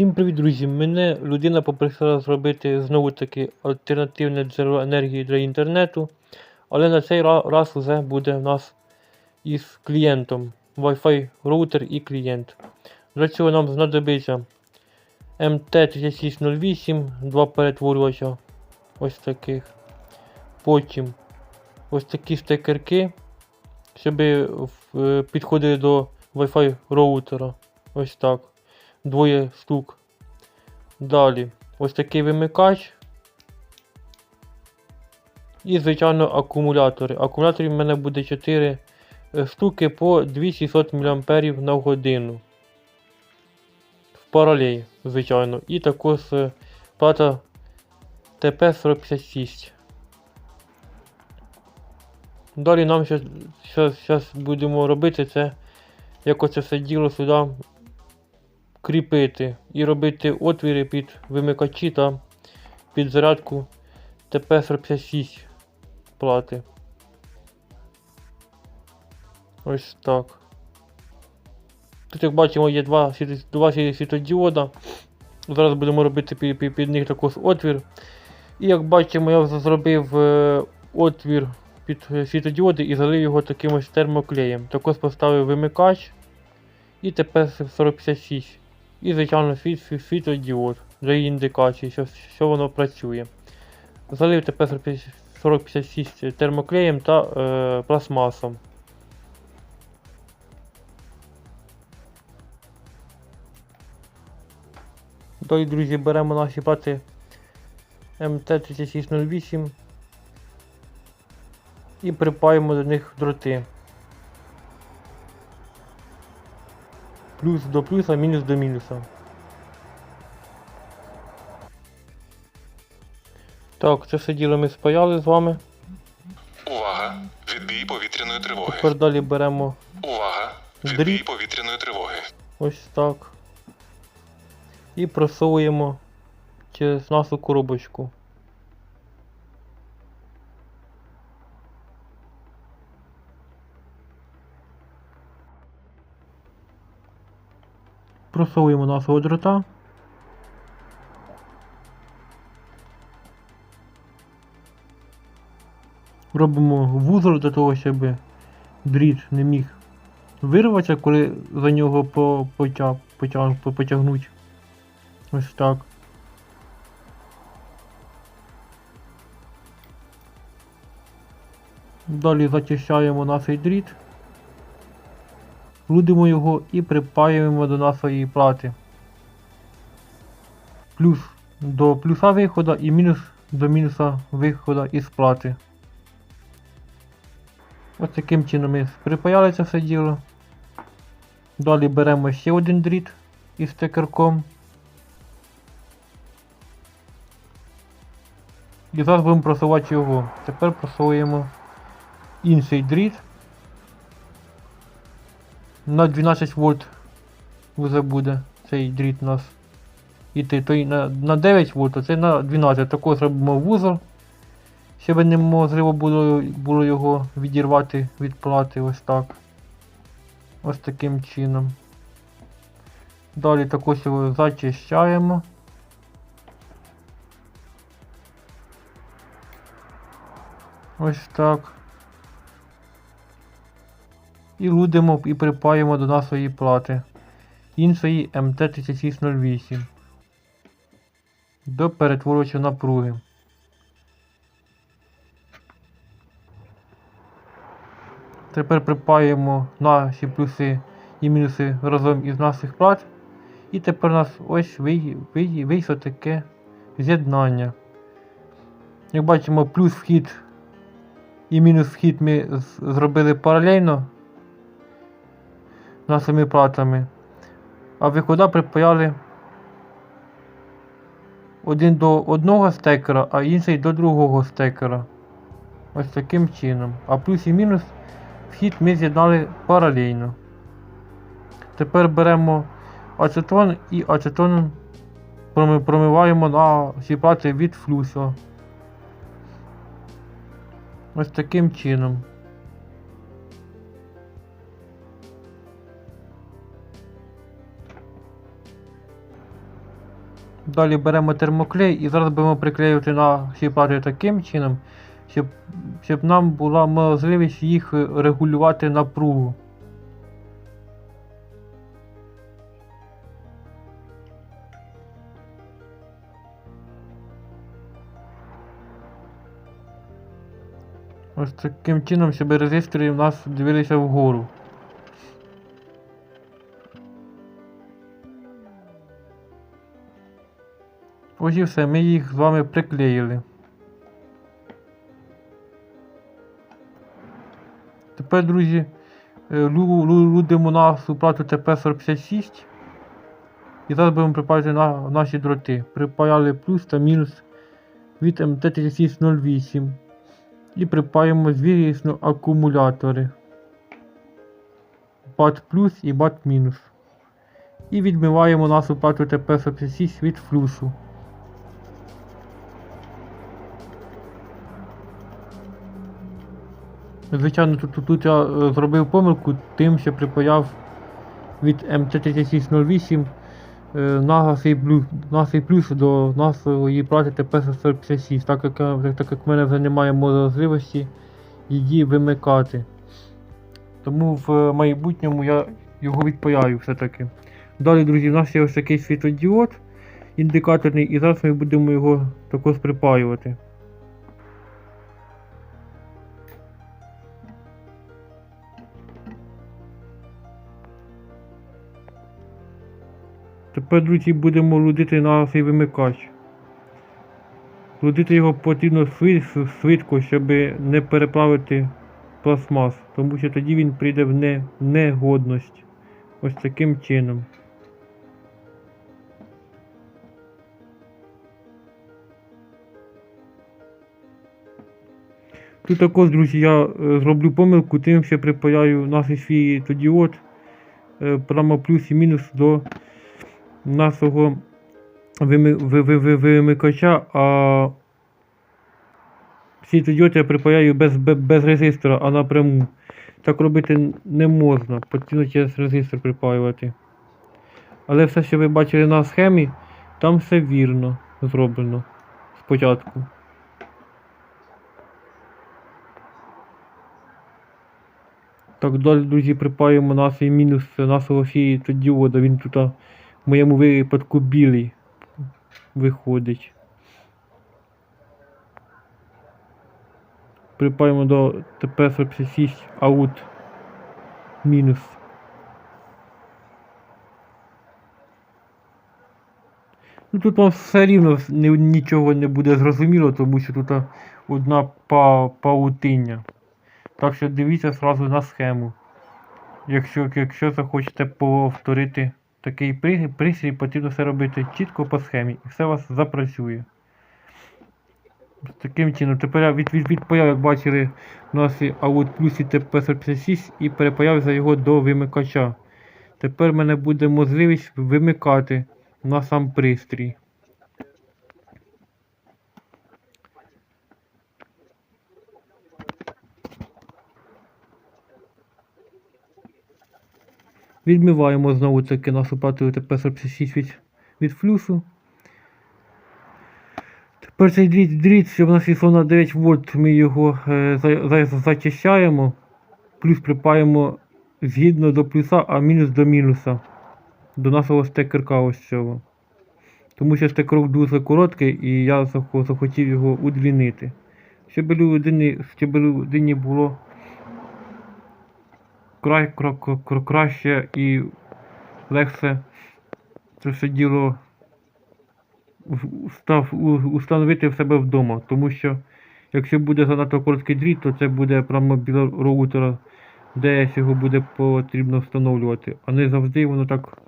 Всім привіт, друзі! Мене людина попросила зробити знову таки альтернативне джерело енергії для інтернету. Але на цей раз вже буде в нас із клієнтом. Wi-Fi роутер і клієнт. Для цього нам знадобиться MT3608, два перетворювача ось таких. Потім ось такі стекерки, щоб е, підходили до Wi-Fi роутера. Ось так двоє штук. Далі ось такий вимикач. І, звичайно, акумулятори. Акумуляторів в мене буде 4 е, штуки по 2600 мА на годину. В паралель, звичайно. І також е, плата ТП-4056. Далі нам зараз будемо робити це, як оце все діло сюди кріпити і робити отвіри під вимикачі та під зарядку ТП-46 плати. Ось так. Тут, як бачимо, є два, два світодіода. Зараз будемо робити під, під, під них також отвір. І як бачимо, я вже зробив е, отвір під світодіоди і залив його таким ось термоклеєм. Також поставив вимикач і ТП-4056. І, звичайно, світ, світ, світлодіод для індикації, що, що воно працює. Залив ТП-4056 термоклеєм та е, пластмасом. Далі, друзі, беремо наші плати МТ3608 і припаємо до них дроти. Плюс до плюса, мінус до мінуса. Так, це все діло ми спаяли з вами. Увага! Відбій повітряної тривоги. Тепер далі беремо Увага! Відбій повітряної тривоги. ось так. І просовуємо через нашу коробочку. Просовуємо нашого дрота. Робимо вузол для того, щоб дріт не міг вирватися, коли за нього по, потяг, потяг, потягнуть. Ось так. Далі зачищаємо наш дріт, рудимо його і припаюємо до нашої плати. Плюс до плюса виходу і мінус до мінуса виходу із плати. Ось таким чином ми припаяли це все діло. Далі беремо ще один дріт із стекерком. І зараз будемо просувати його. Тепер просовуємо інший дріт. На 12 вольт вже буде цей дріт у нас іти. Той на, на 9 вольт, а це на 12. Також робимо вузол. Щоб неможливо було, було його відірвати від плати ось так. Ось таким чином. Далі також його зачищаємо. Ось так. І лудимо і припаємо до нашої плати. Іншої МТ3608. До перетворювача напруги. Тепер припаємо наші плюси і мінуси разом із наших плат. І тепер у нас ось вий- вий- вийшло таке з'єднання. Як бачимо, плюс вхід і мінус вхід ми зробили паралельно нашими платами. А вихода припаяли один до одного стекера, а інший до другого стекера. Ось таким чином. А плюс і мінус вхід ми з'єднали паралельно. Тепер беремо ацетон і ацетоном промиваємо на всі плати від флюсу. Ось таким чином. Далі беремо термоклей і зараз будемо приклеювати наші плати таким чином, щоб, щоб нам була можливість їх регулювати напругу. Ось таким чином, щоб резистори у нас дивилися вгору. Ось і все, ми їх з вами приклеїли. Тепер, друзі, е, лю- лю- людимо нашу плату ТП-46. І зараз будемо припаяти на наші дроти. Припаяли плюс та мінус від МТ-3608. І припаємо звісно акумулятори. BAT плюс і BAT мінус. І відмиваємо нашу плату ТП-46 від флюсу. Звичайно, тут, тут, я е, зробив помилку тим, що припаяв від МТ-3608 е, нагасий плюс, до нашої плати ТП-146, так як, так як в мене вже немає можливості її вимикати. Тому в майбутньому я його відпаяю все-таки. Далі, друзі, у нас є ось такий світодіод індикаторний, і зараз ми будемо його також припаювати. Тепер, друзі, будемо лудити на цей вимикач. Лудити його потрібно швид- швидко, щоб не переплавити пластмас, тому що тоді він прийде в не- негодність. Ось таким чином. Тут також, друзі, я е, зроблю помилку тим, що припаяю наш свій діод е, прямо плюс і мінус до нашого вими- ви- ви- ви- вимикача, а всі світодіод я припаяю без, без, резистора, а напряму. Так робити не можна, потрібно через резистор припаювати. Але все, що ви бачили на схемі, там все вірно зроблено спочатку. Так, далі, друзі, припаємо наш мінус нашого фітодіода. Він тут в моєму випадку білий виходить. Припаємо до ТП-46 аут мінус. Ну тут вам все рівно нічого не буде зрозуміло, тому що тут одна па, паутиння. Так що дивіться зразу на схему. Якщо, якщо захочете повторити такий пристрій, потрібно все робити чітко по схемі і все у вас запрацює. Таким чином, тепер від, від, від, появи, як бачили, у нас є аут плюс і ТП-46 і перепаяв за його до вимикача. Тепер в мене буде можливість вимикати на сам пристрій. Відмиваємо знову таки нашу плату ТП-46 від, від флюсу. Тепер цей дріт, дріт, щоб у нас йшло на 9 вольт, ми його е, за, за, зачищаємо, плюс припаємо згідно до плюса, а мінус до мінуса. До нашого стекерка ось цього. Тому що стекерок дуже короткий і я захотів його удлінити. Щоб людині, щоб людині було край, кра, кра, кра- краще і легше це все діло в- встав, у- установити в себе вдома. Тому що якщо буде занадто короткий дріт, то це буде прямо біля роутера, де його буде потрібно встановлювати. А не завжди воно так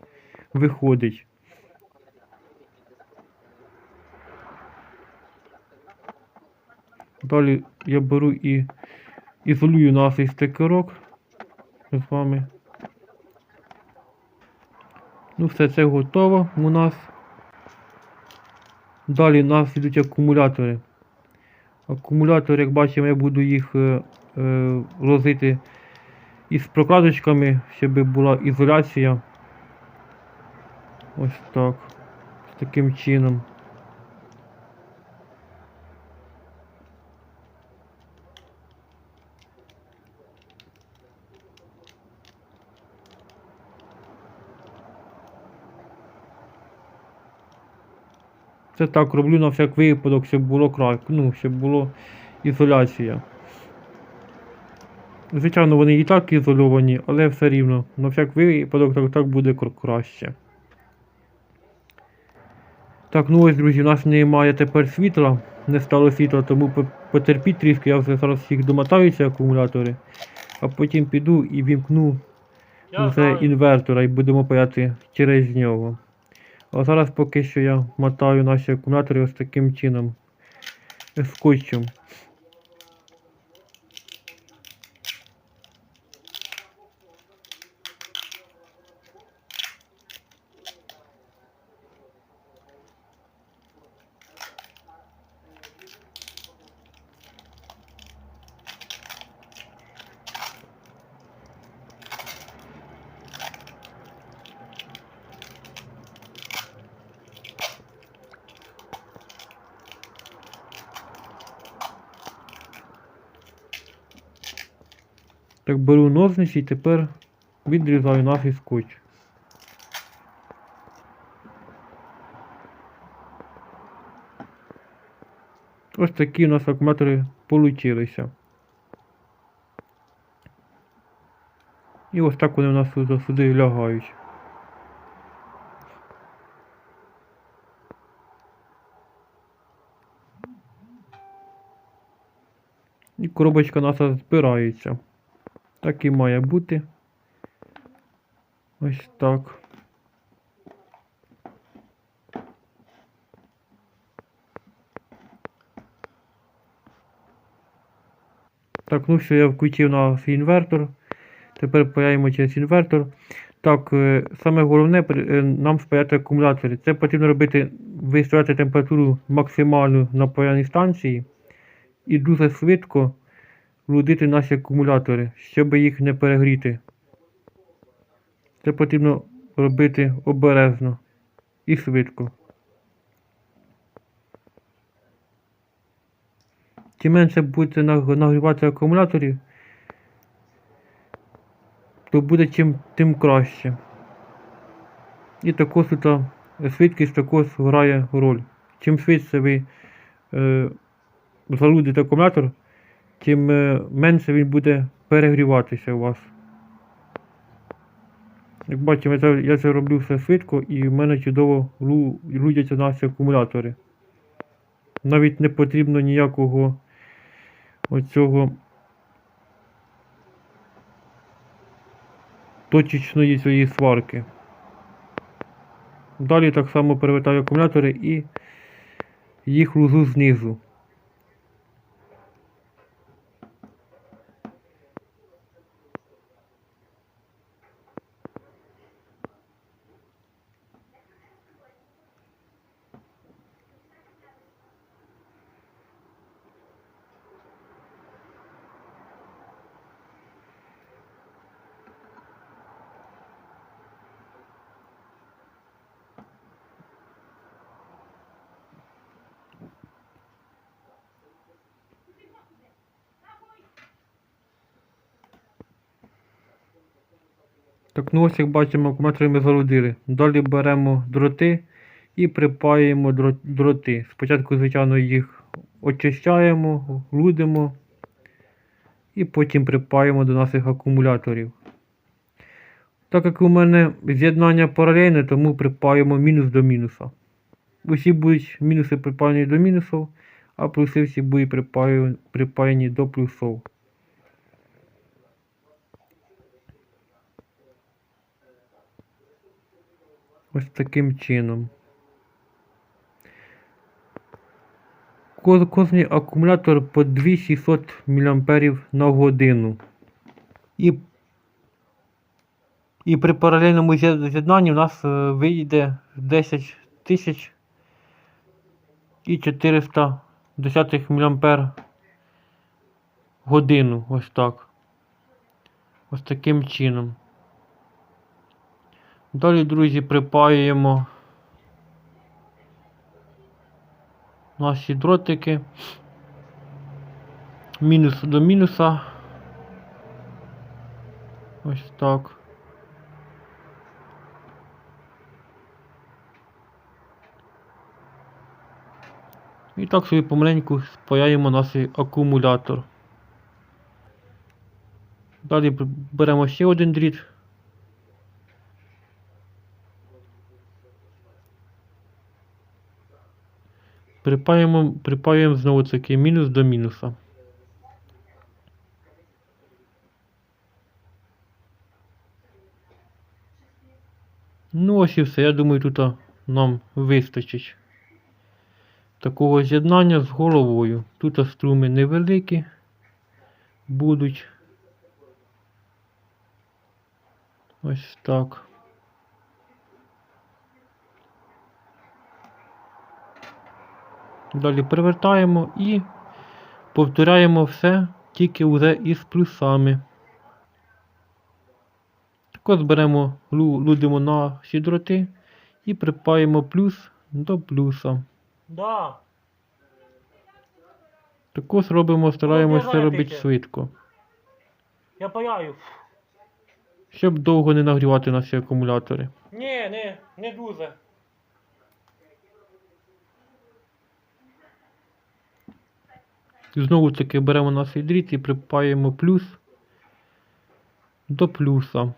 виходить. Далі я беру і ізолюю наш стекерок з вами. Ну, все це готово у нас. Далі у нас йдуть акумулятори. Акумулятори, як бачимо, я буду їх е, е, розити із прокладочками, щоб була ізоляція. Ось так. Таким чином. Це так роблю на всяк випадок, щоб було край, ну, щоб було ізоляція. Звичайно, вони і так ізольовані, але все рівно. На всяк випадок так, так буде краще. Так, ну ось, друзі, у нас немає тепер світла, не стало світла, тому потерпіть трішки, я вже зараз всіх домотаю ці акумулятори, а потім піду і вімкну вже інвертора і будемо паяти через нього. А зараз поки що я мотаю наші акумулятори ось таким чином. Скотчем. Так беру ножниці і тепер відрізаю наш скотч. Ось такі у нас акумулятори получилися. І ось так вони у нас сюди лягають. І коробочка наша збирається. Так і має бути. Ось так. Так, ну все, я включив наш інвертор. Тепер паяємо через інвертор. Так, е, саме головне е, нам спаяти акумулятори. Це потрібно робити, виставляти температуру максимальну на паяній станції і дуже швидко лудити наші акумулятори, щоб їх не перегріти. Це потрібно робити обережно і швидко. Чим менше будете нагрівати акумуляторів, то буде чим тим краще. І також тут швидкість також грає роль. Чим швидше ви е, залудите акумулятор, тим е, менше він буде перегріватися у вас. Як бачимо, я це, я це роблю все швидко і в мене чудово лудяться наші акумулятори. Навіть не потрібно ніякого оцього точечної цієї сварки. Далі так само перевертаю акумулятори і їх лузу знизу. Так, ну ось як бачимо, акумулятори ми залудили. Далі беремо дроти і припаюємо дроти. Спочатку, звичайно, їх очищаємо, лудимо і потім припаємо до наших акумуляторів. Так як у мене з'єднання паралельне, тому припаємо мінус до мінуса. Усі будуть мінуси припаяні до мінусів, а плюси всі будуть припаяні до плюсів. Ось таким чином. Ко- Кожний акумулятор по 2600 мА на годину. І, і при паралельному з'єднанні у нас е, вийде 10 тисяч і 400 десятих мА годину. Ось так. Ось таким чином. Далі, друзі, припаюємо наші дротики. Мінус до мінуса. Ось так. І так собі помаленьку спаяємо наш акумулятор. Далі беремо ще один дріт. Припаємо, припаємо знову таки мінус до мінуса. Ну ось і все. Я думаю, тут нам вистачить такого з'єднання з головою. Тут струми невеликі будуть. Ось так. Далі перевертаємо і повторяємо все тільки вже із плюсами. Також беремо, лу- лудимо на всі дроти і припаємо плюс до плюса. Да. Також робимо, стараємося Ну, робити швидко, Я паяю. щоб довго не нагрівати наші акумулятори. Ні, не, не дуже. І знову таки беремо наш дріт і припаємо плюс до плюса.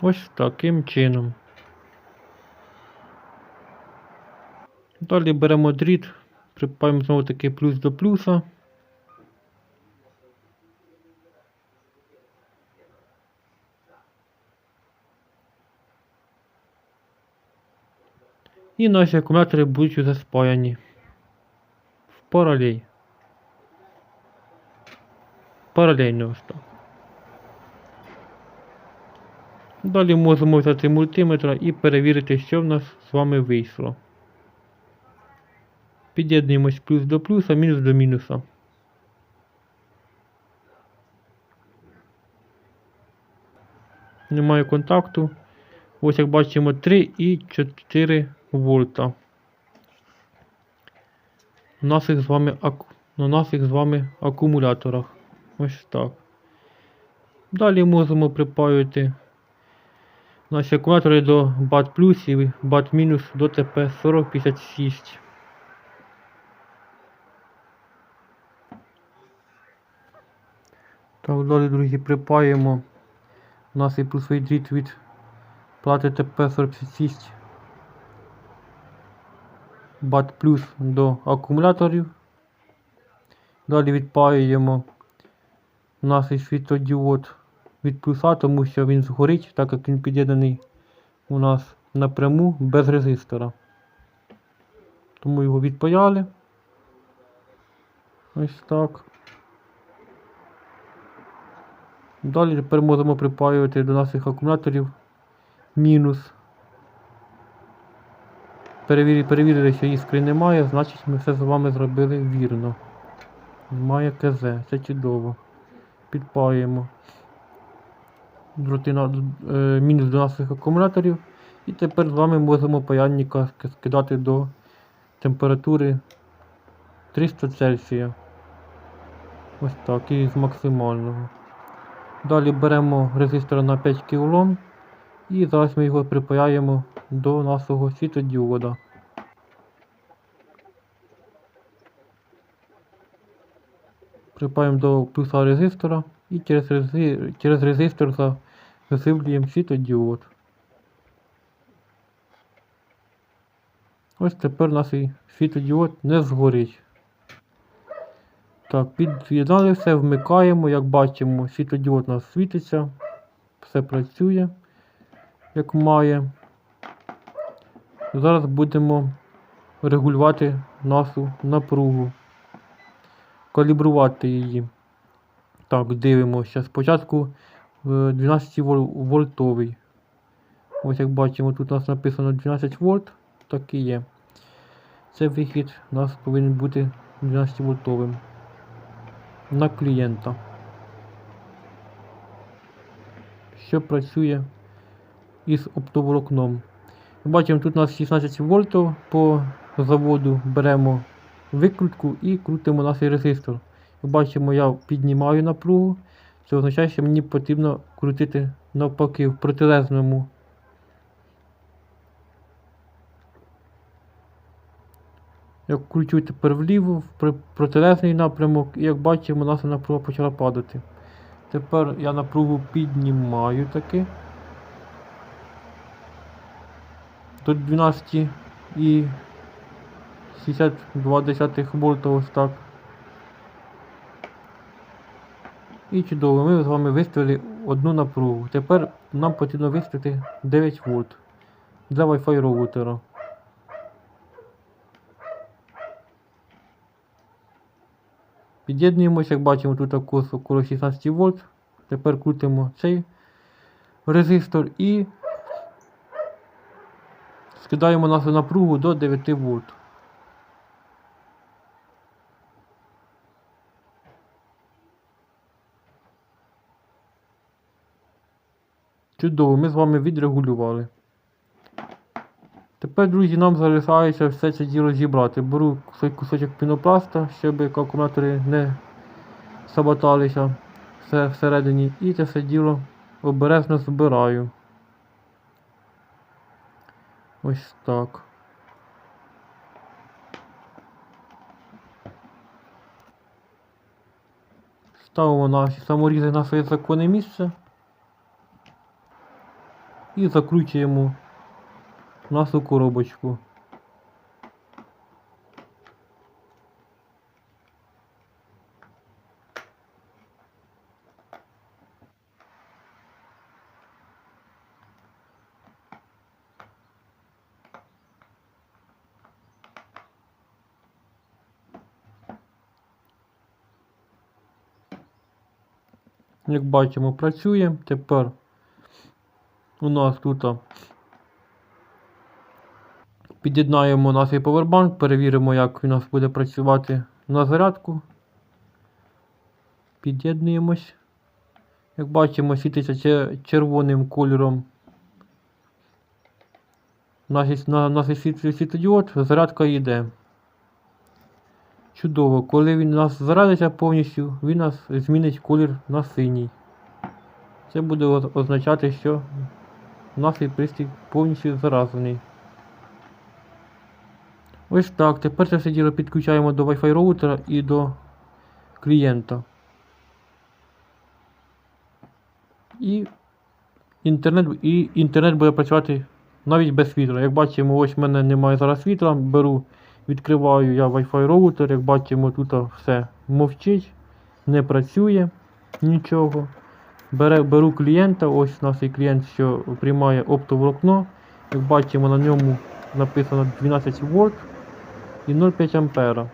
Ось таким чином. Далі беремо дріт, припаємо знову таки плюс до плюса. І наші акумулятори будуть вже спаяні в паралель. Паралельно ось. Далі можемо взяти мультиметра і перевірити, що в нас з вами вийшло. Під'єднуємось плюс до плюса, мінус до мінуса. Немає контакту. Ось як бачимо 3,4 вольта. На наших з вами, аку- наших з вами акумуляторах. Ось так. Далі можемо припаювати наші акумулятори до BAT плюс і BAT мінус до TP4056. Так, далі, друзі, припаємо наш плюсовий дріт від плати ТП-46 бат плюс до акумуляторів. Далі відпаюємо наш світодіод від плюса, тому що він згорить, так як він під'єднаний у нас напряму без резистора. Тому його відпаяли. Ось так. Далі тепер можемо припаювати до наших акумуляторів мінус. Перевірили, що іскри немає, значить ми все з вами зробили вірно. Немає КЗ, це чудово. Підпаюємо дроти е, мінус до наших акумуляторів. І тепер з вами можемо паяльника скидати до температури 300 Цельсія. Ось так, і з максимального. Далі беремо резистор на 5 кОм і зараз ми його припаяємо до нашого світодіода. Припаємо до плюса резистора і через, рези... через резистор засиплюємо світодіод. Ось тепер наш світодіод не згорить. Так, під'єднали все, вмикаємо, як бачимо, світодіод у нас світиться, все працює, як має. Зараз будемо регулювати нашу напругу, калібрувати її. Так, дивимося. Спочатку е, 12 вол- вольтовий. Ось як бачимо, тут у нас написано 12 вольт, так і є. Це вихід у нас повинен бути 12 вольтовим. На клієнта. Що працює із оптоволокном. Бачимо, тут у нас 16 вольтів по заводу. Беремо викрутку і крутимо наш резистор. Бачимо, я піднімаю напругу. Це означає, що мені потрібно крутити навпаки в протилежному. Я кручу тепер вліво, в протилежний напрямок, і як бачимо, наша напруга почала падати. Тепер я напругу піднімаю таки. До 12 і 62 десятих вольта ось так. І чудово, ми з вами виставили одну напругу. Тепер нам потрібно виставити 9 вольт для Wi-Fi роутера. Під'єднуємося, як бачимо, тут також около 16 вольт. Тепер крутимо цей резистор і скидаємо нашу напругу до 9 вольт. Чудово, ми з вами відрегулювали. Тепер, друзі, нам залишається все це діло зібрати. Беру кусочок пінопласта, щоб акумулятори не саботалися все всередині. І це все діло обережно збираю. Ось так. Ставимо наші саморізи на своє законне місце і закручуємо нашу коробочку. Як бачимо, працює. Тепер у нас тут під'єднаємо наш повербанк, перевіримо, як він у нас буде працювати на зарядку. Під'єднуємось. Як бачимо, світиться червоним кольором. Наш, на, світодіод, зарядка йде. Чудово, коли він у нас зарадиться повністю, він у нас змінить колір на синій. Це буде означати, що наш пристрій повністю заражений. Ось так. Тепер це все діло підключаємо до Wi-Fi роутера і до клієнта. І інтернет, і інтернет буде працювати навіть без світла. Як бачимо, ось в мене немає зараз світла. Беру, відкриваю я Wi-Fi роутер. Як бачимо, тут все мовчить, не працює нічого. Бере, беру клієнта, ось наш клієнт, що приймає оптоволокно. Як бачимо, на ньому написано 12 вольт і 0,5 ампера.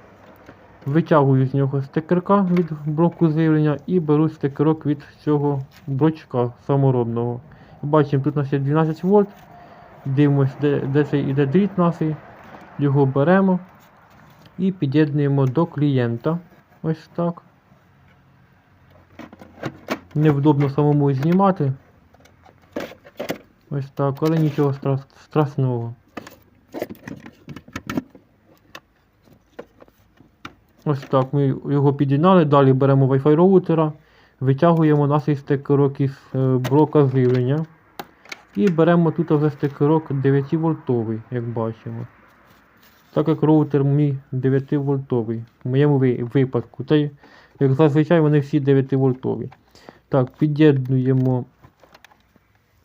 Витягую з нього стекерка від блоку живлення і беру стекерок від цього блочка саморобного. Бачимо, тут у нас є 12 вольт. Дивимось, де, де цей іде дріт наш. Його беремо і під'єднуємо до клієнта. Ось так. Невдобно самому знімати. Ось так, але нічого стра- страшного. Ось так, ми його під'єднали, далі беремо Wi-Fi роутера, витягуємо наш стекерок із е, блока живлення. І беремо тут вже стекерок 9 вольтовий, як бачимо. Так як роутер мій 9 вольтовий, в моєму випадку. Та як зазвичай вони всі 9 вольтові. Так, під'єднуємо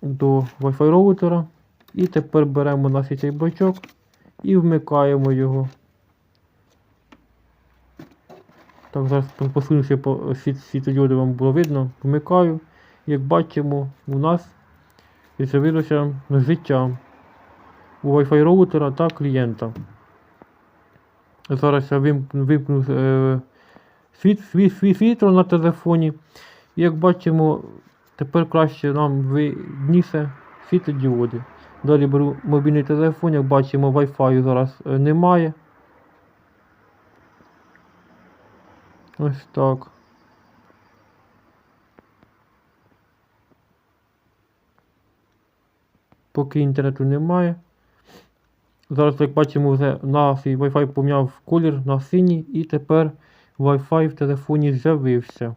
до Wi-Fi роутера. І тепер беремо наш цей блочок і вмикаємо його. Так, зараз посунувши по світ, світодіоди вам було видно. Вмикаю. Як бачимо, у нас з'явилося життя у Wi-Fi роутера та клієнта. Зараз я вим- вимкну е, світ, світ, світ, світло на телефоні. Як бачимо, Тепер краще нам видніше світлодіоди. Далі беру мобільний телефон, як бачимо, Wi-Fi зараз е, немає. Ось так. Поки інтернету немає. Зараз, як бачимо, вже наш Wi-Fi поміняв колір на синій і тепер Wi-Fi в телефоні з'явився.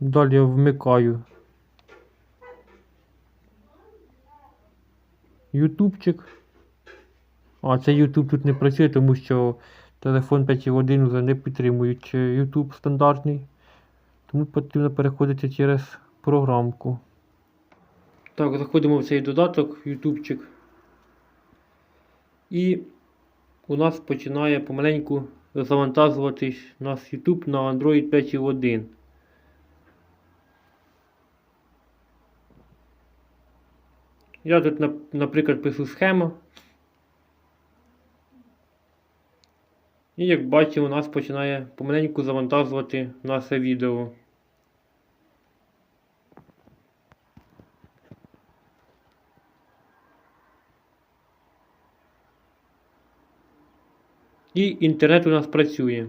Далі я вмикаю Ютубчик. А, цей Ютуб тут не працює, тому що телефон 5.1 вже не підтримують Ютуб стандартний. Тому потрібно переходити через програмку. Так, заходимо в цей додаток, Ютубчик. І у нас починає помаленьку завантажуватись наш YouTube на Android 5.1. Я тут, наприклад, пишу схему. І як бачимо, у нас починає помаленьку завантажувати наше відео. І інтернет у нас працює.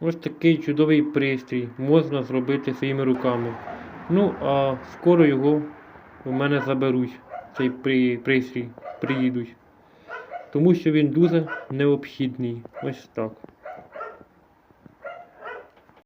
Ось такий чудовий пристрій можна зробити своїми руками. Ну, а скоро його у мене заберуть, цей при- пристрій, приїдуть. Тому що він дуже необхідний. Ось так.